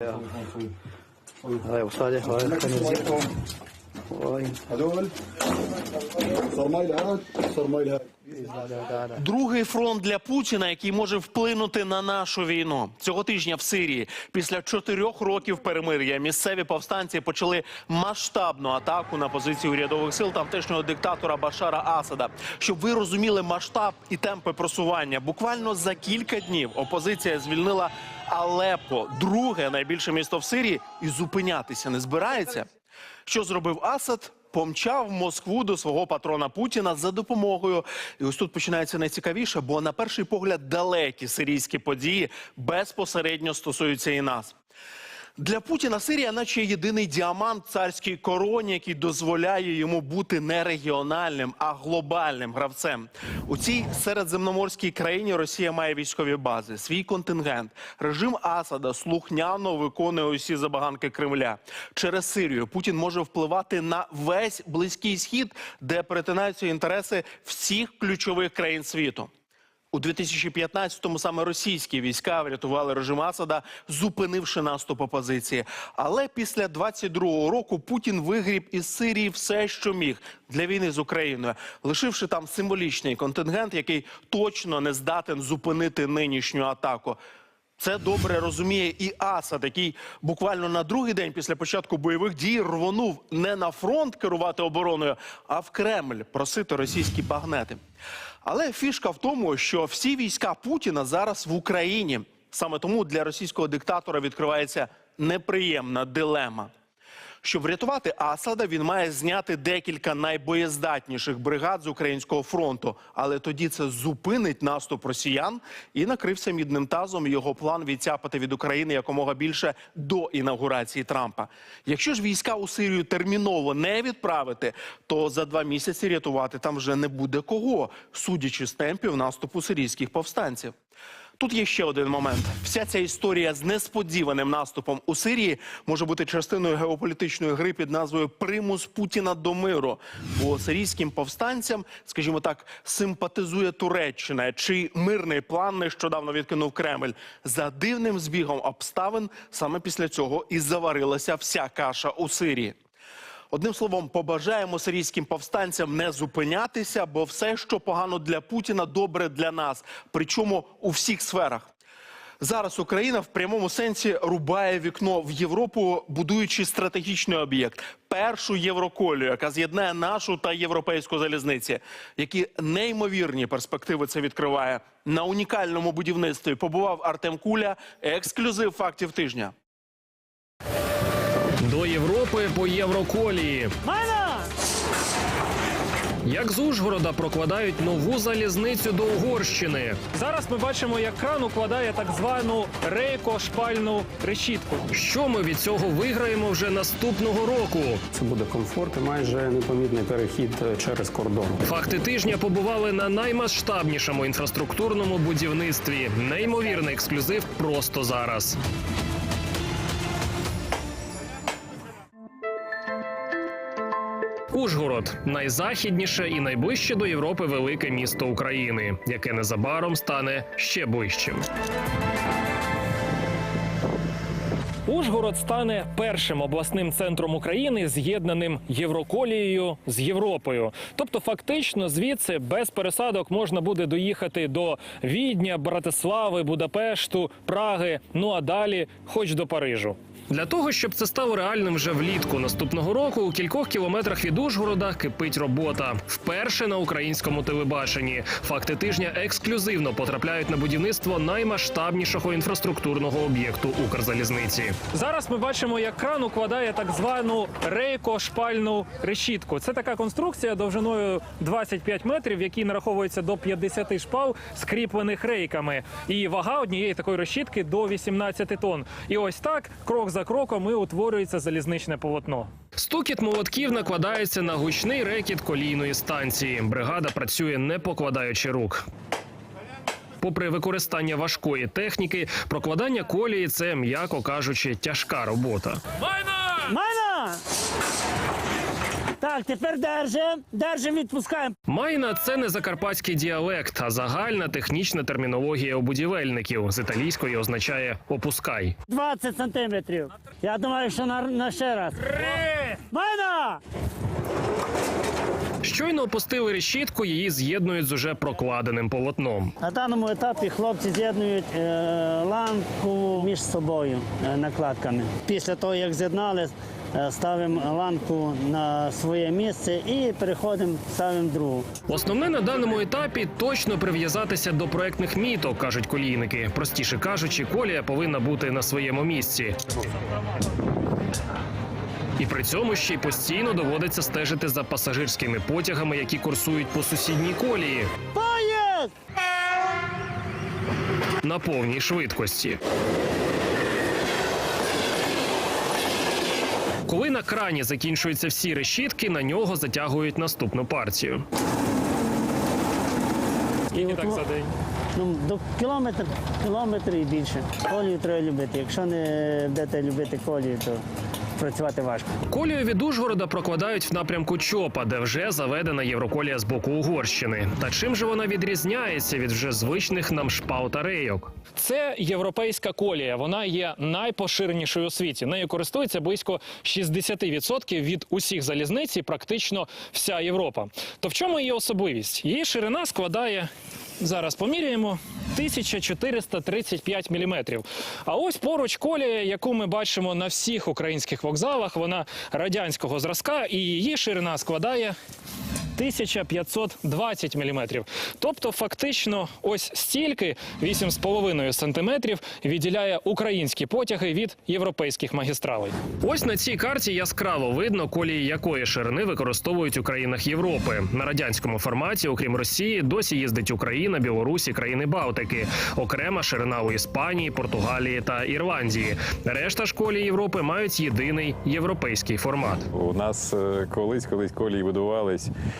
Ja. Ja, ja ustaje, hvala. Другий фронт для Путіна, який може вплинути на нашу війну цього тижня в Сирії. Після чотирьох років перемир'я місцеві повстанці почали масштабну атаку на позиції урядових сил тамтешнього диктатора Башара Асада. Щоб ви розуміли масштаб і темпи просування, буквально за кілька днів опозиція звільнила Алеппо, друге найбільше місто в Сирії, і зупинятися не збирається. Що зробив Асад? Помчав в Москву до свого патрона Путіна за допомогою. І ось тут починається найцікавіше, бо на перший погляд далекі сирійські події безпосередньо стосуються і нас. Для Путіна Сирія, наче єдиний діамант царській короні, який дозволяє йому бути не регіональним, а глобальним гравцем. У цій середземноморській країні Росія має військові бази, свій контингент. Режим Асада слухняно виконує усі забаганки Кремля. Через Сирію Путін може впливати на весь близький схід, де перетинаються інтереси всіх ключових країн світу. У 2015-му саме російські війська врятували режим Асада, зупинивши наступ опозиції. Але після 22-го року Путін вигріб із Сирії все, що міг для війни з Україною, лишивши там символічний контингент, який точно не здатен зупинити нинішню атаку. Це добре розуміє і Асад, який буквально на другий день після початку бойових дій рвонув не на фронт керувати обороною, а в Кремль просити російські багнети. Але фішка в тому, що всі війська Путіна зараз в Україні. Саме тому для російського диктатора відкривається неприємна дилема. Щоб врятувати Асада, він має зняти декілька найбоєздатніших бригад з українського фронту. Але тоді це зупинить наступ росіян і накрився мідним тазом його план відцяпати від України якомога більше до інаугурації Трампа. Якщо ж війська у Сирію терміново не відправити, то за два місяці рятувати там вже не буде кого, судячи з темпів наступу сирійських повстанців. Тут є ще один момент. Вся ця історія з несподіваним наступом у Сирії може бути частиною геополітичної гри під назвою Примус Путіна до миру. Бо сирійським повстанцям, скажімо так, симпатизує Туреччина, чий мирний план нещодавно відкинув Кремль. За дивним збігом обставин саме після цього і заварилася вся каша у Сирії. Одним словом, побажаємо сирійським повстанцям не зупинятися, бо все, що погано для Путіна, добре для нас. Причому у всіх сферах. Зараз Україна в прямому сенсі рубає вікно в Європу, будуючи стратегічний об'єкт, першу євроколію, яка з'єднає нашу та європейську залізниці. Які неймовірні перспективи це відкриває на унікальному будівництві. Побував Артем Куля, ексклюзив фактів тижня. До Європи по Євроколії. Як з Ужгорода прокладають нову залізницю до Угорщини. Зараз ми бачимо, як кран укладає так звану рейко-шпальну решітку. Що ми від цього виграємо вже наступного року? Це буде комфорт і майже непомітний перехід через кордон. Факти тижня побували на наймасштабнішому інфраструктурному будівництві. Неймовірний ексклюзив просто зараз. Ужгород найзахідніше і найближче до Європи велике місто України, яке незабаром стане ще ближчим. Ужгород стане першим обласним центром України, з'єднаним Євроколією з Європою. Тобто, фактично, звідси без пересадок можна буде доїхати до Відня, Братислави, Будапешту, Праги. Ну а далі, хоч до Парижу. Для того, щоб це стало реальним вже влітку наступного року, у кількох кілометрах від Ужгорода кипить робота. Вперше на українському телебаченні. Факти тижня ексклюзивно потрапляють на будівництво наймасштабнішого інфраструктурного об'єкту Укрзалізниці. Зараз ми бачимо, як кран укладає так звану рейко-шпальну решітку. Це така конструкція довжиною 25 метрів, в нараховується до 50 шпал, скріплених рейками. І вага однієї такої решітки до 18 тонн. І ось так, крок за кроком, і утворюється залізничне полотно. Стукіт молотків накладається на гучний рекіт колійної станції. Бригада працює не покладаючи рук. Попри використання важкої техніки, прокладання колії це, м'яко кажучи, тяжка робота. Майна! Так, тепер держим, держим, відпускаємо. Майна це не закарпатський діалект, а загальна технічна термінологія у будівельників. З італійської означає опускай. 20 сантиметрів. Я думаю, що на, на ще раз. Майна! Щойно опустили решітку, її з'єднують з уже прокладеним полотном. На даному етапі хлопці з'єднують е, ланку між собою е, накладками. Після того, як з'єднали, ставимо ланку на своє місце і переходимо, ставимо другу. Основне на даному етапі точно прив'язатися до проектних міток, кажуть колійники. Простіше кажучи, колія повинна бути на своєму місці. І при цьому ще й постійно доводиться стежити за пасажирськими потягами, які курсують по сусідній колії Поїзд! на повній швидкості. Коли на крані закінчуються всі решітки, на нього затягують наступну партію. І так за день. Ну, до кілометр, кілометр і більше. Колію треба любити. Якщо не будете любити колію, то працювати важко. Колію від Ужгорода прокладають в напрямку Чопа, де вже заведена євроколія з боку Угорщини. Та чим же вона відрізняється від вже звичних нам шпал та рейок? Це європейська колія. Вона є найпоширенішою у світі. Нею користується близько 60% від усіх залізниць і практично вся Європа. То в чому її особливість? Її ширина складає. Зараз поміряємо 1435 міліметрів. А ось поруч колія, яку ми бачимо на всіх українських вокзалах, вона радянського зразка, і її ширина складає 1520 міліметрів. Тобто, фактично, ось стільки 8,5 сантиметрів відділяє українські потяги від європейських магістралей. Ось на цій карті яскраво видно, колії якої ширини використовують у країнах Європи. На радянському форматі, окрім Росії, досі їздить Україна, Білорусь і країни Балтики. Окрема ширина у Іспанії, Португалії та Ірландії. Решта ж колій Європи мають єдиний європейський формат. У нас е, колись, колись колії будувались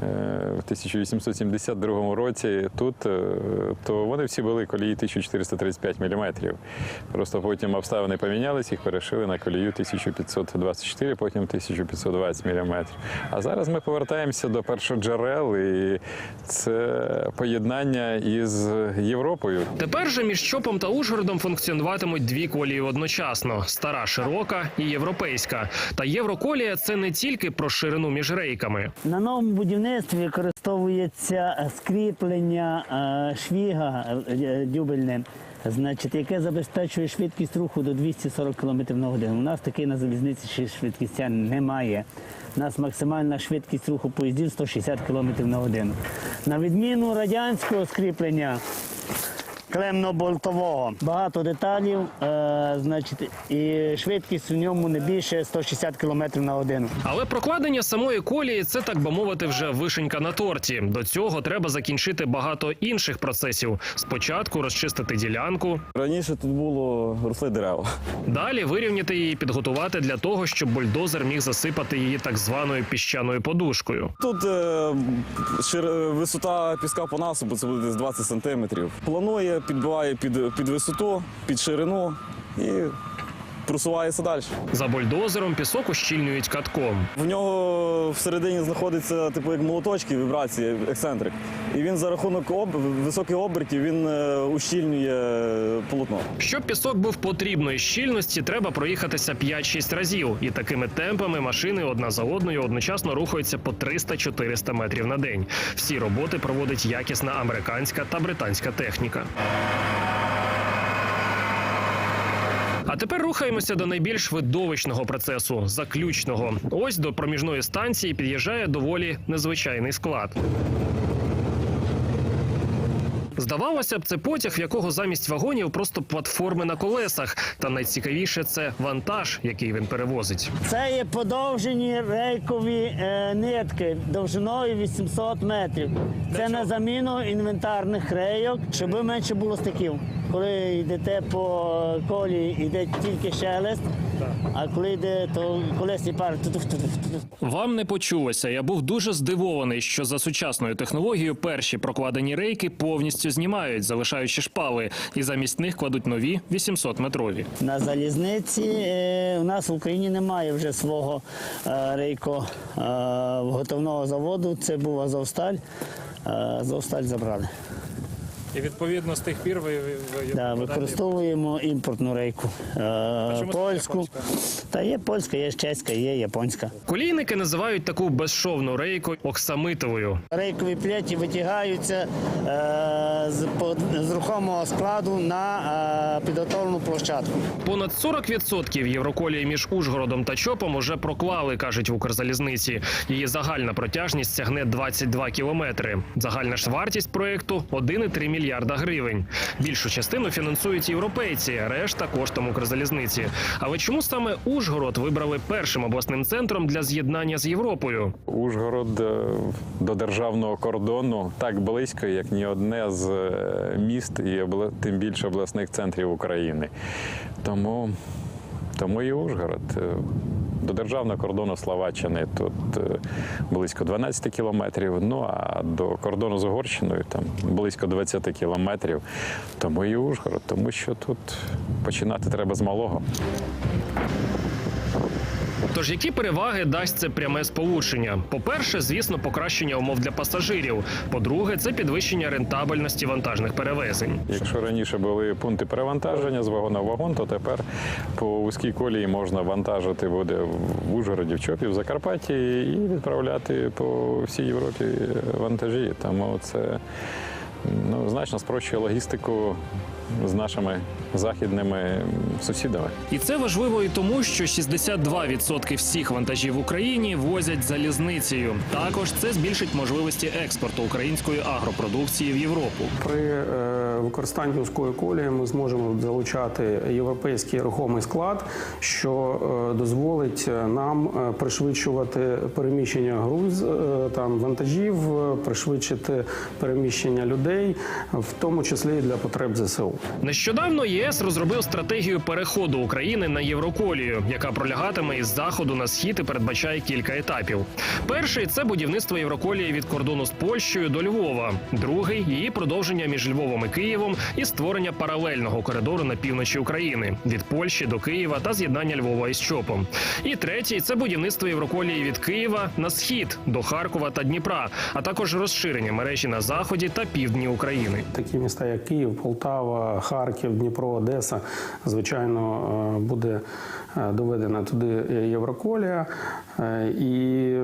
в 1872 році. Тут е, то вони всі були колії 1435 мм. Просто потім обставини помінялись, їх перешили на колію 1524, потім 1520 мм. А зараз ми повертаємося до першоджерел, і це поєднання із Європою. Тепер же між Чопом та Ужгородом функціонуватимуть дві колії одночасно: стара широка і європейська. Та євроколія це не тільки про ширину між рейками. На новому будівництві використовується е, скріплення е, швіга е, дюбельне, значить, яке забезпечує швидкість руху до 240 км на годину. У нас такий на залізниці ще швидкістя немає. У нас максимальна швидкість руху поїздів 160 км на годину. На відміну радянського скріплення. Клемно-болтового. Багато деталів, е, значить, і швидкість в ньому не більше 160 км на годину. Але прокладення самої колії це так би мовити вже вишенька на торті. До цього треба закінчити багато інших процесів. Спочатку розчистити ділянку, Раніше тут було росли дерева. далі вирівняти її, підготувати для того, щоб бульдозер міг засипати її так званою піщаною подушкою. Тут е, шир- висота піска по насипу це буде десь 20 сантиметрів. Планує, підбиває під, під висоту, під ширину і просувається далі. За бульдозером пісок ущільнюють катком. В нього всередині знаходиться типу як молоточки, вібрації, ексцентрик. І він за рахунок об... високих обертів він е, ущільнює полотно. Щоб пісок був потрібної щільності, треба проїхатися 5-6 разів. І такими темпами машини одна за одною одночасно рухаються по 300-400 метрів на день. Всі роботи проводить якісна американська та британська техніка. А тепер рухаємося до найбільш видовищного процесу заключного. Ось до проміжної станції під'їжджає доволі незвичайний склад. Здавалося б, це потяг, в якого замість вагонів просто платформи на колесах. Та найцікавіше це вантаж, який він перевозить. Це є подовжені рейкові е, нитки довжиною 800 метрів. Це на заміну інвентарних рейок, щоб менше було стиків. коли йдете по колі, йде тільки шелест, а коли йде, то колесні пари. Вам не почулося. Я був дуже здивований, що за сучасною технологією перші прокладені рейки повністю знімають, залишаючи шпали, і замість них кладуть нові 800-метрові. На залізниці е, у нас в Україні немає вже свого е, рейко е, готовного заводу. Це був Азовсталь. Азовсталь забрали. І відповідно з тих пір ви, ви, ви Да, використовуємо імпортну рейку. Е, польську. Та є польська, є чеська, є японська. Колійники називають таку безшовну рейку оксамитовою. Рейкові плеті витягаються е, з, по- з рухомого складу на е, підготовлену площадку. Понад 40% євроколії між Ужгородом та Чопом уже проклали, кажуть в Укрзалізниці. Її загальна протяжність сягне 22 кілометри. Загальна ж вартість проекту 1,3 мільярда гривень. Більшу частину фінансують європейці, решта коштом Укрзалізниці. Але чому саме Ужгород вибрали першим обласним центром для з'єднання з Європою? Ужгород е, до державного кордону так близько, як ні одне з е, міст і тим більше обласних центрів України. Тому, тому і Ужгород. До державного кордону Словаччини тут е, близько 12 кілометрів. Ну а до кордону з Угорщиною там близько 20 кілометрів. Тому і Ужгород, тому що тут починати треба з малого. Тож які переваги дасть це пряме сполучення? По-перше, звісно, покращення умов для пасажирів. По-друге, це підвищення рентабельності вантажних перевезень. Якщо раніше були пункти перевантаження з вагона в вагон, то тепер по вузькій колії можна вантажити буде в Ужгороді, в Чопі, в Закарпатті і відправляти по всій Європі вантажі. Тому це ну, значно спрощує логістику з нашими західними сусідами. І це важливо і тому, що 62% всіх вантажів в Україні возять залізницею. Також це збільшить можливості експорту української агропродукції в Європу. При е, використанні вузької колії ми зможемо залучати європейський рухомий склад, що е, дозволить нам е, пришвидшувати переміщення груз е, там вантажів, е, пришвидшити переміщення людей, в тому числі і для потреб ЗСУ. Нещодавно ЄС розробив стратегію переходу України на Євроколію, яка пролягатиме із заходу на схід і передбачає кілька етапів. Перший це будівництво Євроколії від кордону з Польщею до Львова. Другий її продовження між Львовом і Києвом і створення паралельного коридору на півночі України від Польщі до Києва та з'єднання Львова із Чопом. І третій це будівництво Євроколії від Києва на схід до Харкова та Дніпра, а також розширення мережі на заході та півдні України. Такі міста, як Київ, Полтава, Харків, Дніпро, Одеса, звичайно, е, буде е, доведена туди Євроколія. Е, І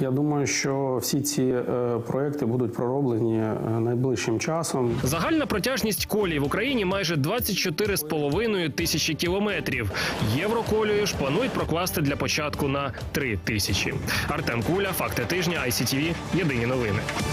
я думаю, що всі ці е, проекти будуть пророблені е, найближчим часом. Загальна протяжність колій в Україні майже 24,5 тисячі кілометрів. Євроколію ж планують прокласти для початку на 3 тисячі. Артем Куля, факти тижня, ICTV, Єдині новини.